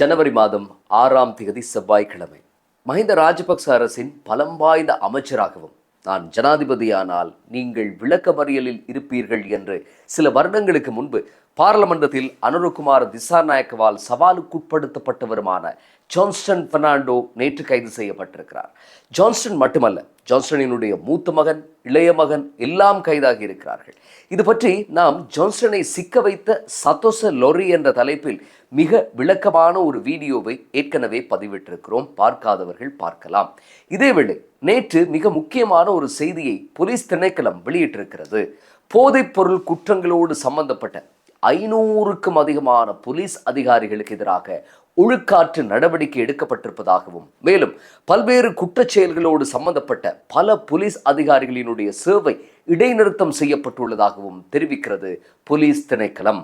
ஜனவரி மாதம் ஆறாம் தேதி செவ்வாய்க்கிழமை. மஹிந்த ராஜபக்ச அரசின் பலம் வாய்ந்த அமைச்சராகவும் நான் ஜனாதிபதியானால் நீங்கள் விளக்கமறியலில் இருப்பீர்கள் என்று சில வருடங்களுக்கு முன்பு பாராளுமன்றத்தில் அனுருகுமார் திசாநாயக்கவால் சவாலுக்குட்படுத்தப்பட்டவருமான ஜான்ஸ்டன் பெர்னாண்டோ நேற்று கைது செய்யப்பட்டிருக்கிறார். ஜான்ஸ்டன் மட்டுமல்ல ஜான்ஸ்டனினுடைய மூத்த மகன் இளைய மகன் எல்லாம் கைதாகி இருக்கிறார்கள். இது பற்றி நாம் ஜான்ஸ்டனை சிக்க வைத்த சத்தோச லொரி என்ற தலைப்பில் மிக விளக்கமான ஒரு வீடியோவை ஏற்கனவே பதிவிட்டிருக்கிறோம். பார்க்காதவர்கள் பார்க்கலாம். இதேவேளை நேற்று மிக முக்கியமான ஒரு செய்தியை போலீஸ் திணைக்களம் வெளியிட்டிருக்கிறது. போதைப் பொருள் குற்றங்களோடு சம்பந்தப்பட்ட ஐநூறுக்கும் அதிகமான போலீஸ் அதிகாரிகளுக்கு எதிராக ஒழுக்காற்று நடவடிக்கை எடுக்கப்பட்டிருப்பதாகவும் மேலும் பல்வேறு குற்றச் செயல்களோடு சம்பந்தப்பட்ட பல போலீஸ் அதிகாரிகளினுடைய சேவை இடைநிறுத்தம் செய்யப்பட்டுள்ளதாகவும் தெரிவிக்கிறது போலீஸ் திணைக்களம்.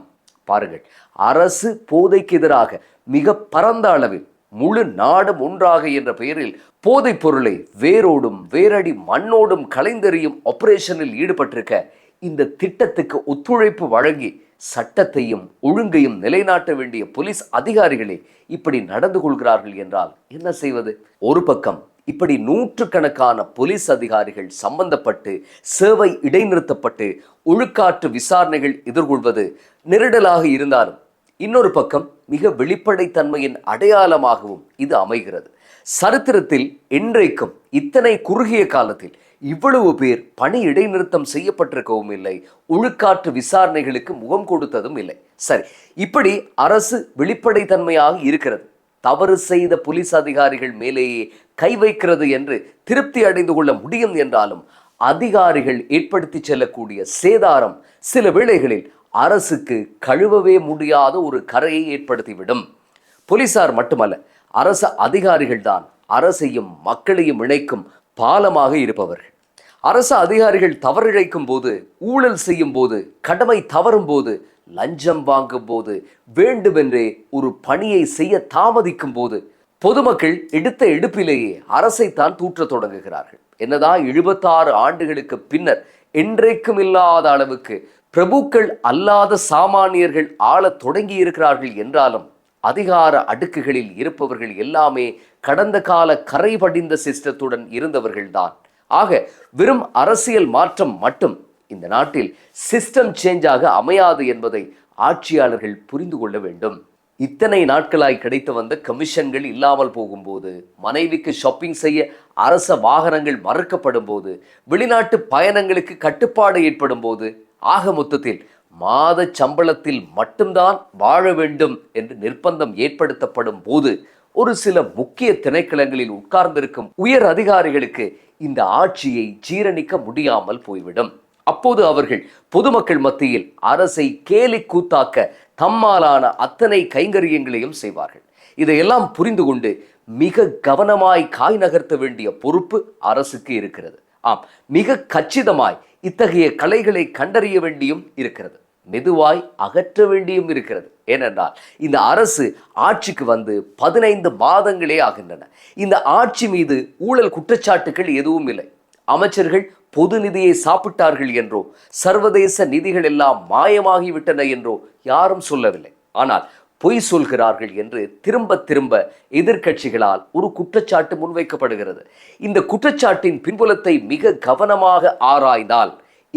பாருங்கள் அரசு போதைக்கு எதிராக மிக பரந்த அளவில் முழு நாடும் ஒன்றாக என்ற பெயரில் போதைப் பொருளை வேரோடும் வேரடி மண்ணோடும் கலைந்தெறியும் ஆபரேஷனில் ஈடுபட்டிருக்க இந்த திட்டத்துக்கு ஒத்துழைப்பு வழங்கி சட்டத்தையும் ஒழுங்கையும் நிலைநாட்ட வேண்டிய போலீஸ் அதிகாரிகளே இப்படி நடந்து கொள்கிறார்கள் என்றால் என்ன செய்வது? ஒரு பக்கம் இப்படி நூற்றுக்கணக்கான போலீஸ் அதிகாரிகள் சம்பந்தப்பட்டு சேவை இடைநிறுத்தப்பட்டு ஒழுக்காற்று விசாரணைகள் எதிர்கொள்வது நெருடலாக இருந்தாலும் இன்னொரு பக்கம் மிக வெளிப்படைத்தன்மையின் அடையாளமாகவும் இது அமைகிறது. சரித்திரத்தில் என்றைக்கும் இத்தனை குறுகிய காலத்தில் இவ்வளவு பேர் பணி இடைநிறுத்தம் செய்யப்பட்டிருக்கவும் இல்லை. உழுக்காற்று விசாரணைகளுக்கு முகம் கொடுத்ததும் இல்லை. சரி இப்படி அரசு வெளிப்படைத்தன்மையாக இருக்கிறது. தவறு செய்த போலீஸ் அதிகாரிகள் மேலேயே கை வைக்கிறது என்று திருப்தி அடைந்து கொள்ள முடியும் என்றாலும் அதிகாரிகள் ஏற்படுத்தி செல்லக்கூடிய சேதாரம் சில வேளைகளில் அரசுக்கு கழுவவே முடியாத ஒரு கரையை ஏற்படுத்திவிடும். போலீசார் மட்டுமல்ல அரசு அதிகாரிகள்தான் அரசையும் மக்களையும் இணைக்கும் பாலமாக இருப்பவர்கள். அரசு அதிகாரிகள் தவறிழைக்கும் போது ஊழல் செய்யும் போது கடமை தவறும் போது லஞ்சம் வாங்கும் போது வேண்டுமென்றே ஒரு பணியை செய்ய தாமதிக்கும் போது பொதுமக்கள் எடுத்த எடுப்பிலேயே அரசைத்தான் தூற்றத் தொடங்குகிறார்கள். என்னதான் எழுபத்தாறு ஆண்டுகளுக்கு பின்னர் என்றைக்கும் இல்லாத அளவுக்கு பிரபுக்கள் அல்லாத சாமானியர்கள் ஆள தொடங்கி இருக்கிறார்கள் என்றாலும் அதிகார அடுக்குகளில் இருப்பவர்கள் எல்லாமே கடந்த கால கரை படிந்த சிஸ்டத்துடன் இருந்தவர்கள்தான். ஆக வெறும் அரசியல் மாற்றம் மட்டும் இந்த நாட்டில் சிஸ்டம் சேஞ்சாக அமையாது என்பதை ஆட்சியாளர்கள் புரிந்து கொள்ள வேண்டும். இத்தனை நாட்களாய் கிடைத்து வந்த கமிஷன்கள் இல்லாமல் போகும்போது மனைவிக்கு ஷாப்பிங் செய்ய அரச வாகனங்கள் மறுக்கப்படும் போது வெளிநாட்டு பயணங்களுக்கு கட்டுப்பாடு ஏற்படும் போது ஆக மொத்தத்தில் மாத சம்பளத்தில் மட்டும்தான் வாழ வேண்டும் என்று நிர்பந்தம் ஏற்படுத்தப்படும் போது ஒரு சில முக்கிய திணைக்களங்களில் உட்கார்ந்திருக்கும் உயர் அதிகாரிகளுக்கு இந்த ஆட்சியை ஜீரணிக்க முடியாமல் போய்விடும். அப்போது அவர்கள் பொதுமக்கள் மத்தியில் அரசை கேலி கூத்தாக்க தம்மாலான அத்தனை கைங்கரியங்களையும் செய்வார்கள். இதையெல்லாம் புரிந்து கொண்டு மிக கவனமாய் காய் நகர்த்த வேண்டிய பொறுப்பு அரசுக்கு இருக்கிறது. ஆம் மிக கச்சிதமாய் இத்தகைய கலைகளை கண்டறிய வேண்டியும் இருக்கிறது. மெதுவாய் அகற்ற வேண்டியும் இருக்கிறது. ஏனென்றால் இந்த அரசு ஆட்சிக்கு வந்து பதினைந்து மாதங்களே ஆகின்றன. இந்த ஆட்சி மீது ஊழல் குற்றச்சாட்டுகள் எதுவும் இல்லை. அமைச்சர்கள் பொது நிதியை சாப்பிட்டார்கள் என்றோ சர்வதேச நிதிகள் எல்லாம் மாயமாகிவிட்டன என்றோ யாரும் சொல்லவில்லை. ஆனால் பொய் சொல்கிறார்கள் என்று திரும்ப திரும்ப எதிர்க்கட்சிகளால் ஒரு குற்றச்சாட்டு முன்வைக்கப்படுகிறது. இந்த குற்றச்சாட்டின் பின்புலத்தை மிக கவனமாக ஆராய்ந்தால்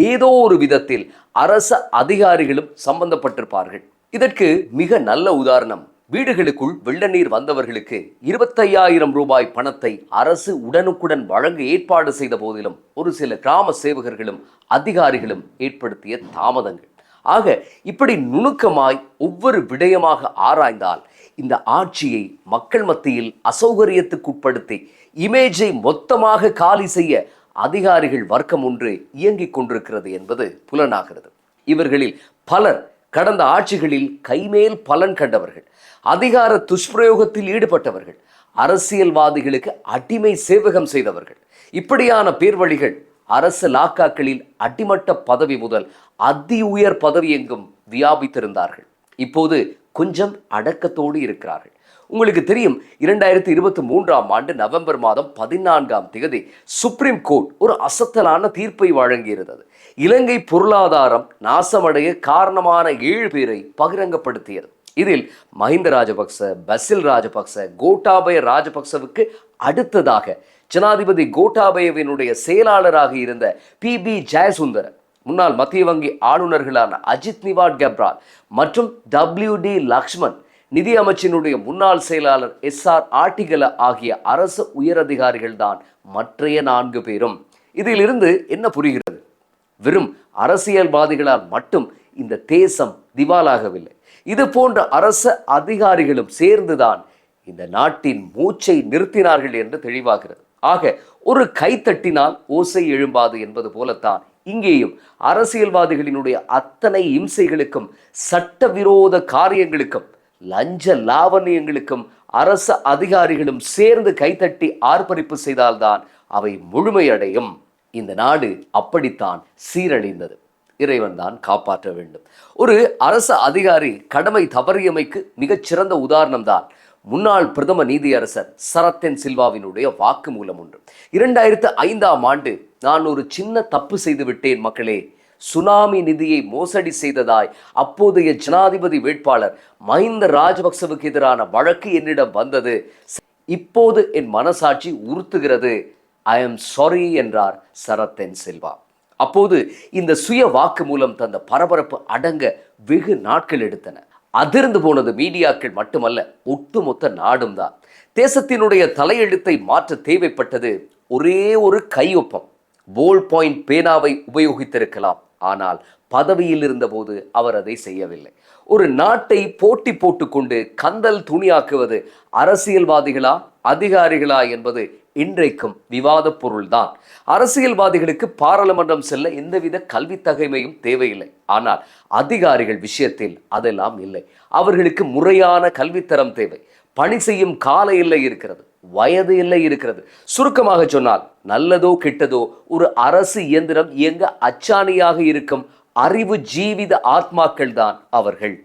ஏதோ ஒரு விதத்தில் அரச அதிகாரிகளும் சம்பந்தப்பட்டிருப்பார்கள். இதற்கு மிக நல்ல உதாரணம் வீடுகளுக்குள் வெள்ள நீர் வந்தவர்களுக்கு இருபத்தையாயிரம் ரூபாய் பணத்தை அரசு உடனுக்குடன் வழங்க ஏற்பாடு செய்த போதிலும் ஒரு சில கிராம சேவகர்களும் அதிகாரிகளும் ஏற்படுத்திய தாமதங்கள். ஆக இப்படி நுணுக்கமாய் ஒவ்வொரு விடயமாக ஆராய்ந்தால் இந்த ஆட்சியை மக்கள் மத்தியில் அசௌகரியத்துக்குட்படுத்தி இமேஜை மொத்தமாக காலி செய்ய அதிகாரிகள் வர்க்கம் ஒன்று இயங்கிக் கொண்டிருக்கிறது என்பது புலனாகிறது. இவர்களில் பலர் கடந்த ஆட்சிகளில் கைமேல் பலன் கண்டவர்கள் அதிகார துஷ்பிரயோகத்தில் ஈடுபட்டவர்கள் அரசியல்வாதிகளுக்கு அடிமை சேவகம் செய்தவர்கள். இப்படியான பேர்வழிகள் அரசு லாக்காக்களில் அடிமட்ட பதவி முதல் அதி உயர் பதவி எங்கும் வியாபித்திருந்தார்கள். இப்போது கொஞ்சம் அடக்கத்தோடு இருக்கிறார்கள். உங்களுக்கு தெரியும் இரண்டாயிரத்தி இருபத்தி மூன்றாம் ஆண்டு நவம்பர் மாதம் பதினான்காம் தேதி சுப்ரீம் கோர்ட் ஒரு அசத்தலான தீர்ப்பை வழங்கியிருந்தது. இலங்கை பொருளாதாரம் நாசமடைய காரணமான ஏழு பேரை பகிரங்கப்படுத்தியது. இதில் மஹிந்த ராஜபக்ச பசில் ராஜபக்ச கோட்டாபய ராஜபக்சவுக்கு அடுத்ததாக ஜனாதிபதி கோட்டாபயவினுடைய செயலாளராக இருந்த பி பி ஜெயசுந்தர முன்னாள் மத்திய வங்கி ஆளுநர்களான அஜித் நிவாட் கெப்ரால் மற்றும் டபிள்யூ டி லக்ஷ்மண் நிதி அமைச்சினுடைய முன்னாள் செயலாளர் எஸ் ஆர் ஆட்டிகல ஆகிய அரசு உயரதிகாரிகள் தான் மற்றைய நான்கு பேரும். இதிலிருந்து என்ன புரிகிறது? வெறும் அரசியல்வாதிகளால் மட்டும் இந்த தேசம் திவாலாகவில்லை. இது போன்ற அரச அதிகாரிகளும் சேர்ந்துதான் இந்த நாட்டின் மூச்சை நிறுத்தினார்கள் என்று தெளிவாகிறது. ஆக ஒரு கைத்தட்டினால் ஓசை எழும்பாது என்பது போலத்தான் இங்கேயும் அரசியல்வாதிகளினுடைய அத்தனை இம்சைகளுக்கும் சட்டவிரோத காரியங்களுக்கும் லஞ்ச லாவண்யங்களுக்கும் அரச அதிகாரிகளும் சேர்ந்து கைத்தட்டி ஆர்ப்பரிப்பு செய்தால்தான் அவை முழுமையடையும். இந்த நாடு அப்படித்தான் சீரழிந்தது. இறைவன் தான் காப்பாற்ற வேண்டும். ஒரு அரச அதிகாரி கடமை தவறியமைக்கு மிகச்சிறந்த உதாரணம் தான் முன்னாள் பிரதம நீதியரசர் சரத்தன் சில்வாவினுடைய வாக்குமூலம் ஒன்று. இரண்டாயிரத்து ஐந்தாம் ஆண்டு நான் ஒரு சின்ன தப்பு செய்து விட்டேன் மக்களே. சுனாமி நிதியை மோசடி செய்ததாய் அப்போதைய ஜனாதிபதி வேட்பாளர் மஹிந்த ராஜபக்சவுக்கு எதிரான வழக்கு என்னிடம் வந்தது. இப்போது என் மனசாட்சி உறுத்துகிறது. ஐ எம் சாரி என்றார் சரத்தன் செல்வா. அப்போது இந்த சுய வாக்கு மூலம் தந்த பரபரப்பு அடங்க வெகு நாட்கள் எடுத்தன. அதிர்ந்து போனது மீடியாக்கள் மட்டுமல்ல ஒட்டுமொத்த நாடும் தான். தேசத்தினுடைய தலையெழுத்தை மாற்ற தேவைப்பட்டது ஒரே ஒரு கையொப்பம். போல் பாயிண்ட் பேனாவை உபயோகித்திருக்கலாம். ஆனால் பதவியில் இருந்தபோது அவர் அதை செய்யவில்லை. ஒரு நாட்டை போட்டி போட்டுக்கொண்டு கந்தல் துணியாக்குவது அரசியல்வாதிகளா அதிகாரிகளா என்பது இன்றைக்கும் விவாத பொருள்தான். அரசியல்வாதிகளுக்கு பாராளுமன்றம் செல்ல எந்தவித கல்வி தகைமையும் தேவையில்லை. ஆனால் அதிகாரிகள் விஷயத்தில் அதெல்லாம் இல்லை. அவர்களுக்கு முறையான கல்வித்தரம் தேவை. பணி செய்யும் கால இல்லை இருக்கிறது வயது இல்லை இருக்கிறது. சுருக்கமாக சொன்னால் நல்லதோ கெட்டதோ ஒரு அரசு இயந்திரம் இயங்க அச்சாணியாக இருக்கும் அறிவு ஜீவித ஆத்மாக்கள் தான் அவர்கள்.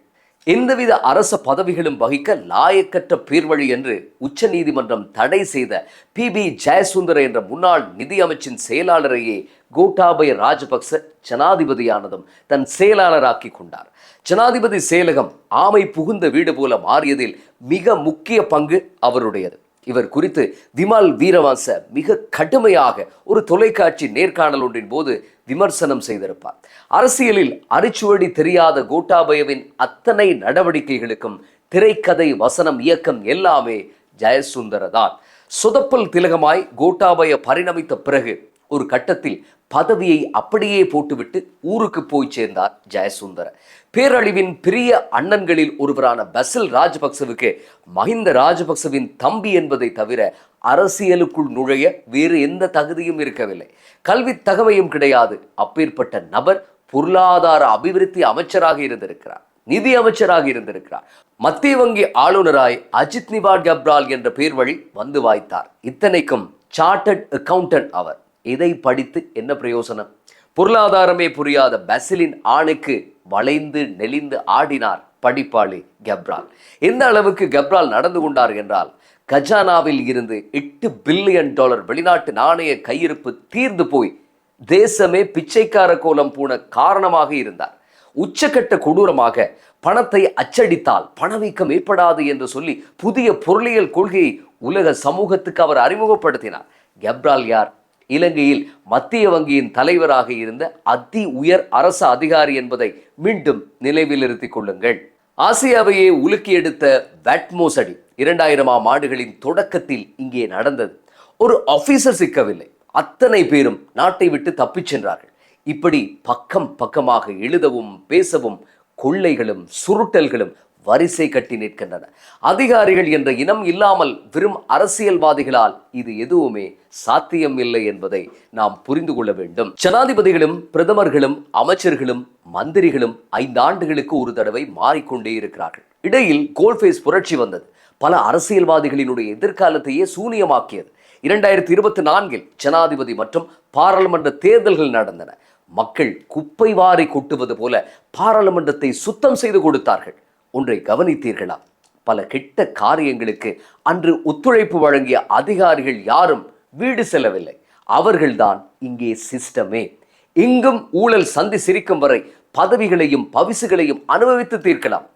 எந்தவித அரச பதவிகளும் வகிக்க லாயக்கற்ற பேர்வழி என்று உச்ச நீதிமன்றம் தடை செய்த பி பி ஜெயசுந்தர என்ற முன்னாள் நிதியமைச்சின் செயலாளரையே கோட்டாபய ராஜபக்ச ஜனாதிபதியானதும் தன் செயலாளராக்கி கொண்டார். ஜனாதிபதி செயலகம் ஆமை புகுந்த வீடு போல மாறியதில் மிக முக்கிய பங்கு அவருடையது. இவர் குறித்து விமால் வீரவாச மிக கடுமையாக ஒரு தொலைக்காட்சி நேர்காணல் ஒன்றின் போது விமர்சனம் செய்திருப்பார். அரசியலில் அரிச்சுவடி தெரியாத கோட்டாபயவின் அத்தனை நடவடிக்கைகளுக்கும் திரைக்கதை வசனம் இயக்கம் எல்லாமே ஜெயசுந்தர தான் சொதப்பல் திலகமாய் கோட்டாபய பரிணமித்த பிறகு ஒரு கட்டத்தில் பதவியை அப்படியே போட்டுவிட்டு ஊருக்கு போய் சேர்ந்தார் ஜெயசுந்தர பேரழிவின் பிரிய அண்ணன்களில் ஒருவரான பசில் ராஜபக்சவுக்கு மஹிந்த ராஜபக்சவின் தம்பி என்பதை தவிர அரசியலுக்குள் நுழைய வேறு எந்த தகுதியும் இருக்கவில்லை. கல்வி தகவையும் கிடையாது. அப்பேற்பட்ட நபர் பொருளாதார அபிவிருத்தி அமைச்சராக இருந்திருக்கிறார். நிதி அமைச்சராக இருந்திருக்கிறார். மத்திய வங்கி ஆளுநராய் அஜித் நிவாட் கப்ரால் என்ற பேர் வழி வந்து வாய்த்தார். இத்தனைக்கும் சார்ட்டர்ட் அக்கவுண்டன்ட் அவர். இதை படித்து என்ன பிரயோசனம்? பொருளாதாரமே புரியாத பசிலின் ஆணுக்கு வளைந்து நெளிந்து ஆடினார் படிப்பாளி கப்ரால். எந்த அளவுக்கு கப்ரால் நடந்து கொண்டார் என்றால் கஜானாவில் இருந்து எட்டு பில்லியன் டாலர் வெளிநாட்டு நாணய கையிருப்பு தீர்ந்து போய் தேசமே பிச்சைக்கார கோலம் போன காரணமாக இருந்தார். உச்சக்கட்ட கொடூரமாக பணத்தை அச்சடித்தால் பணவீக்கம் ஏற்படாது என்று சொல்லி புதிய பொருளியல் கொள்கையை உலக சமூகத்துக்கு அவர் அறிமுகப்படுத்தினார். கெப்ரால் யார்? இலங்கையில் மத்திய வங்கியின் தலைவராக இருந்த அதி உயர் அரசு அதிகாரி என்பதை மீண்டும் நினைவில் இருத்திக் கொள்ளுங்கள். ஆசியாவையே உலுக்கி எடுத்த வேட்மோசடி இரண்டாயிரமாம் ஆண்டுகளின் தொடக்கத்தில் இங்கே நடந்தது. ஒரு ஆபீசர் சிக்கவில்லை. அத்தனை பேரும் நாட்டை விட்டு தப்பிச் சென்றார்கள். இப்படி பக்கம் பக்கமாக எழுதவும் பேசவும் கொள்ளைகளும் சுருட்டல்களும் வரிசை கட்டி நிற்கின்றன. அதிகாரிகள் என்ற இனம் இல்லாமல் வெறும் அரசியல்வாதிகளால் இது எதுவுமே சாத்தியம் இல்லை என்பதை நாம் புரிந்து கொள்ள வேண்டும். ஜனாதிபதிகளும் பிரதமர்களும் அமைச்சர்களும் மந்திரிகளும் ஐந்தாண்டுகளுக்கு ஒரு தடவை மாறிக்கொண்டே இருக்கிறார்கள். இடையில் கோல்ஃபேஸ் புரட்சி வந்தது. பல அரசியல்வாதிகளினுடைய எதிர்காலத்தையே சூனியமாக்கியது. இரண்டாயிரத்தி இருபத்தி நான்கில் ஜனாதிபதி மற்றும் பாராளுமன்ற தேர்தல்கள் நடந்தன. மக்கள் குப்பை வாரி கொட்டுவது போல பாராளுமன்றத்தை சுத்தம் செய்து கொடுத்தார்கள். ஒன்றை கவனித்தீர்களா? பல கெட்ட காரியங்களுக்கு அன்று ஒத்துழைப்பு வழங்கிய அதிகாரிகள் யாரும் வீடு செல்லவில்லை. அவர்கள்தான் இங்கே சிஸ்டமே. எங்கும் ஊழல் சந்தி சிரிக்கும் வரை பதவிகளையும் பவிசுகளையும் அனுபவித்து தீர்க்கலாம்.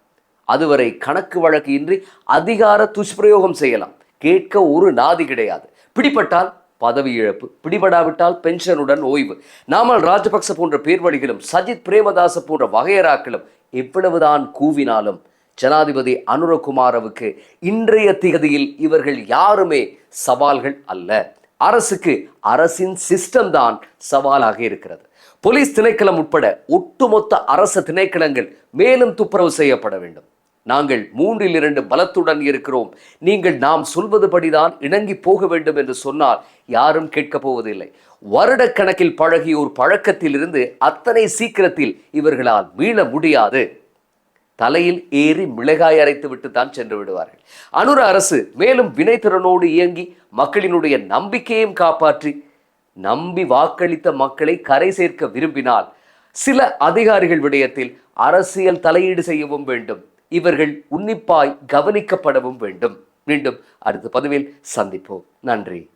அதுவரை கணக்கு வழக்கு இன்றி அதிகார துஷ்பிரயோகம் செய்யலாம். கேட்க ஒரு நாதி கிடையாது. பிடிபட்டால் பதவி இழப்பு பிடிபடாவிட்டால் பென்ஷனுடன் ஓய்வு. நாமல் ராஜபக்ச போன்ற பேர்வழிகளும் சஜித் பிரேமதாச போன்ற வகையராக்களும் எவ்வளவுதான் கூவினாலும் ஜனாதிபதி அனுரகுமாரவுக்கு இன்றைய திகதியில் இவர்கள் யாருமே சவால்கள் அல்ல. அரசுக்கு அரசின் சிஸ்டம் தான் சவாலாக இருக்கிறது. போலீஸ் திணைக்களம் உட்பட ஒட்டுமொத்த அரசு திணைக்களங்கள் மேலும் துப்புரவு செய்யப்பட வேண்டும். நாங்கள் மூன்றில் இரண்டு பலத்துடன் இருக்கிறோம். நீங்கள் நாம் சொல்வதுபடிதான் இணங்கி போக வேண்டும் என்று சொன்னால் யாரும் கேட்கப் போவதில்லை வருடக்கணக்கில் பழகிய ஒரு பழக்கத்தில் இருந்து அத்தனை சீக்கிரத்தில் இவர்களால் மீள முடியாது. தலையில் ஏறி மிளகாய் அரைத்து விட்டு தான் சென்று விடுவார்கள். அனுர அரசு மேலும் வினைத்திறனோடு இயங்கி மக்களினுடைய நம்பிக்கையும் காப்பாற்றி நம்பி வாக்களித்த மக்களை கரை சேர்க்க விரும்பினால் சில அதிகாரிகள் விடயத்தில் அரசியல் தலையீடு செய்யவும் வேண்டும். இவர்கள் உன்னிப்பாய் கவனிக்கப்படவும் வேண்டும். மீண்டும் அடுத்த பதிவில் சந்திப்போம். நன்றி.